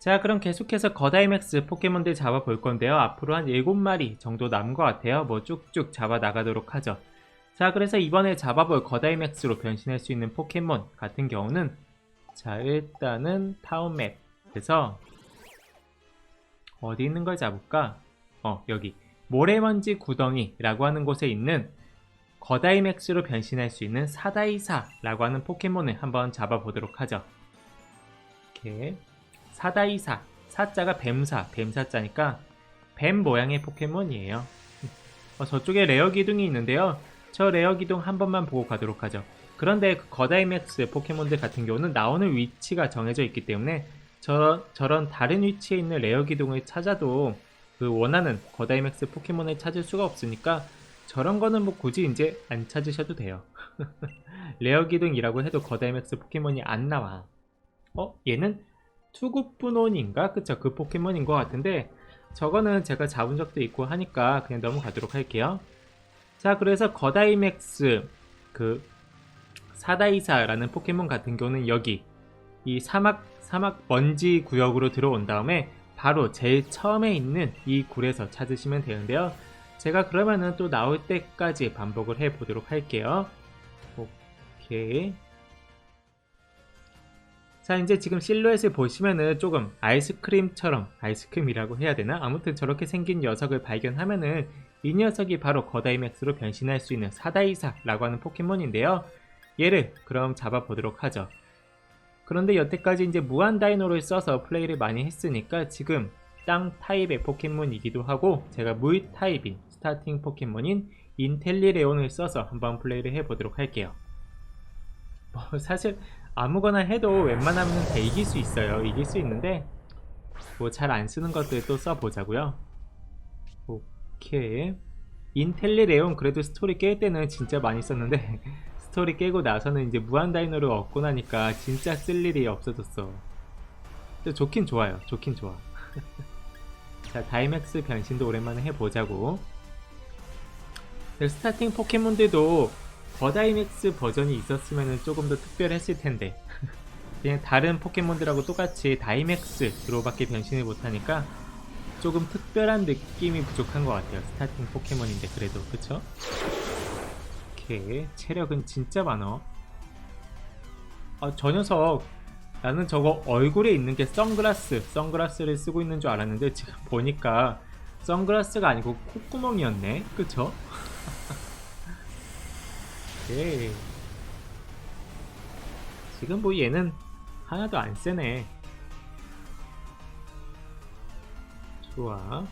자 그럼 계속해서 거다이맥스 포켓몬들 잡아볼 건데요. 앞으로 한 7마리 정도 남은 것 같아요. 뭐 쭉쭉 잡아 나가도록 하죠. 자 그래서 이번에 잡아볼 거다이맥스로 변신할 수 있는 포켓몬 같은 경우는 자 일단은 타운맵에서 어디 있는 걸 잡을까? 어 여기. 모래먼지 구덩이라고 하는 곳에 있는 거다이맥스로 변신할 수 있는 사다이사라고 하는 포켓몬을 한번 잡아보도록 하죠. 이렇게 사다이사 사자가 뱀사 뱀사자니까 뱀 모양의 포켓몬이에요. 어, 저쪽에 레어 기둥이 있는데요. 저 레어 기둥 한 번만 보고 가도록 하죠. 그런데 그 거다이맥스 포켓몬들 같은 경우는 나오는 위치가 정해져 있기 때문에 저, 저런 다른 위치에 있는 레어 기둥을 찾아도 그 원하는 거다이맥스 포켓몬을 찾을 수가 없으니까 저런 거는 뭐 굳이 이제 안 찾으셔도 돼요. 레어 기둥이라고 해도 거다이맥스 포켓몬이 안 나와. 어? 얘는 투구뿐온인가? 그쵸 그 포켓몬인 것 같은데 저거는 제가 잡은 적도 있고 하니까 그냥 넘어가도록 할게요. 자 그래서 거다이맥스 그 사다이사라는 포켓몬 같은 경우는 여기 이 사막 사막 먼지 구역으로 들어온 다음에 바로 제일 처음에 있는 이 굴에서 찾으시면 되는데요. 제가 그러면은 또 나올 때까지 반복을 해 보도록 할게요. 오케이 자 이제 지금 실루엣을 보시면은 조금 아이스크림처럼 아이스크림이라고 해야 되나? 아무튼 저렇게 생긴 녀석을 발견하면은 이 녀석이 바로 거다이맥스로 변신할 수 있는 사다이사라고 하는 포켓몬인데요. 얘를 그럼 잡아보도록 하죠. 그런데 여태까지 이제 무한 다이노를 써서 플레이를 많이 했으니까 지금 땅 타입의 포켓몬이기도 하고 제가 물 타입인 스타팅 포켓몬인 인텔리레온을 써서 한번 플레이를 해보도록 할게요. 뭐 사실 아무거나 해도 웬만하면 다 이길 수 있어요. 이길 수 있는데 뭐 잘 안 쓰는 것들 또 써보자고요. 오케이. 인텔리 레온 그래도 스토리 깰 때는 진짜 많이 썼는데 스토리 깨고 나서는 이제 무한 다이노를 얻고 나니까 진짜 쓸 일이 없어졌어. 좋긴 좋아요. 좋긴 좋아. 자 다이맥스 변신도 오랜만에 해보자고. 네, 스타팅 포켓몬들도 버다이맥스 버전이 있었으면 조금 더 특별했을 텐데. 그냥 다른 포켓몬들하고 똑같이 다이맥스로밖에 변신을 못하니까 조금 특별한 느낌이 부족한 것 같아요. 스타팅 포켓몬인데 그래도. 그쵸? 오케이. 체력은 진짜 많어. 아, 저 녀석. 나는 저거 얼굴에 있는 게 선글라스 선글라스를 쓰고 있는 줄 알았는데 지금 보니까 선글라스가 아니고 콧구멍이었네. 그쵸? 오케이. 지금 뭐 얘는 하나도 안 세네. 좋아.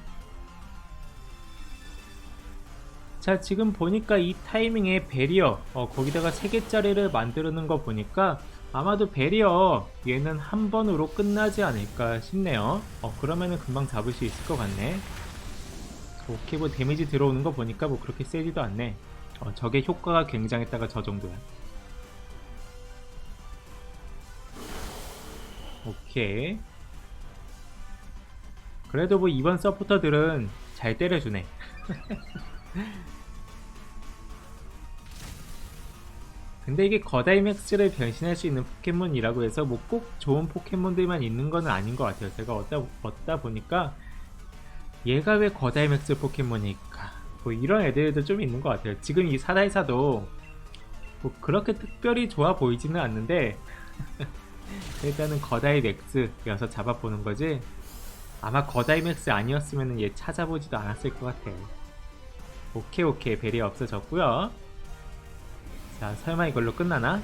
자, 지금 보니까 이 타이밍에 베리어, 어, 거기다가 3개짜리를 만드는 거 보니까 아마도 베리어 얘는 한 번으로 끝나지 않을까 싶네요. 어, 그러면은 금방 잡을 수 있을 것 같네. 오케이, 뭐 데미지 들어오는 거 보니까 뭐 그렇게 세지도 않네. 어, 적의 효과가 굉장했다가 저 정도야. 오케이. 그래도 뭐 이번 서포터들은 잘 때려주네. 근데 이게 거다이맥스를 변신할 수 있는 포켓몬이라고 해서 뭐 꼭 좋은 포켓몬들만 있는 건 아닌 것 같아요. 제가 얻다, 얻다 보니까 얘가 왜 거다이맥스 포켓몬일까? 뭐 이런 애들도 좀 있는 것 같아요. 지금 이 사다이사도 뭐 그렇게 특별히 좋아 보이지는 않는데 일단은 거다이 맥스여서 잡아보는 거지 아마 거다이 맥스 아니었으면 얘 찾아보지도 않았을 것 같아. 오케이 오케이 벨이 없어졌고요. 자 설마 이걸로 끝나나?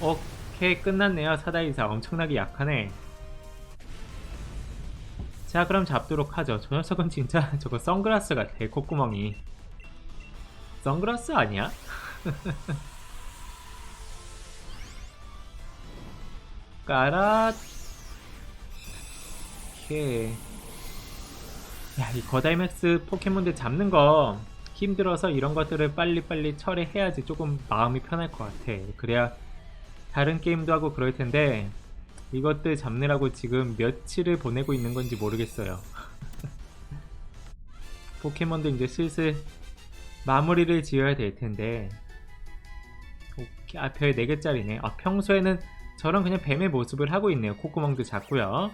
오케이 끝났네요 사다이사 엄청나게 약하네. 자 그럼 잡도록 하죠. 저 녀석은 진짜 저거 선글라스 같아 콧구멍이. 선글라스 아니야? 까라 오케이. 야이 거다이맥스 포켓몬들 잡는 거 힘들어서 이런 것들을 빨리빨리 처리해야지 조금 마음이 편할 것 같아. 그래야 다른 게임도 하고 그럴 텐데 이것들 잡느라고 지금 며칠을 보내고 있는 건지 모르겠어요. 포켓몬도 이제 슬슬 마무리를 지어야 될 텐데. 오케이, 아, 별 4개짜리네. 아, 평소에는 저런 그냥 뱀의 모습을 하고 있네요. 콧구멍도 작고요.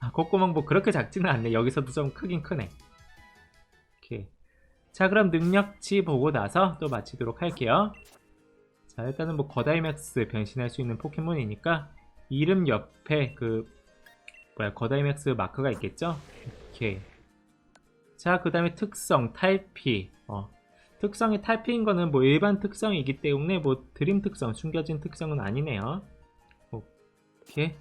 아, 콧구멍 뭐 그렇게 작지는 않네. 여기서도 좀 크긴 크네. 오케이. 자, 그럼 능력치 보고 나서 또 마치도록 할게요. 자, 일단은 뭐 거다이맥스 변신할 수 있는 포켓몬이니까 이름 옆에 그 뭐야 거다이맥스 마크가 있겠죠? 오케이. 자, 그 다음에 특성, 탈피. 어, 특성이 탈피인 거는 뭐 일반 특성이기 때문에 뭐 드림 특성, 숨겨진 특성은 아니네요. 오케이.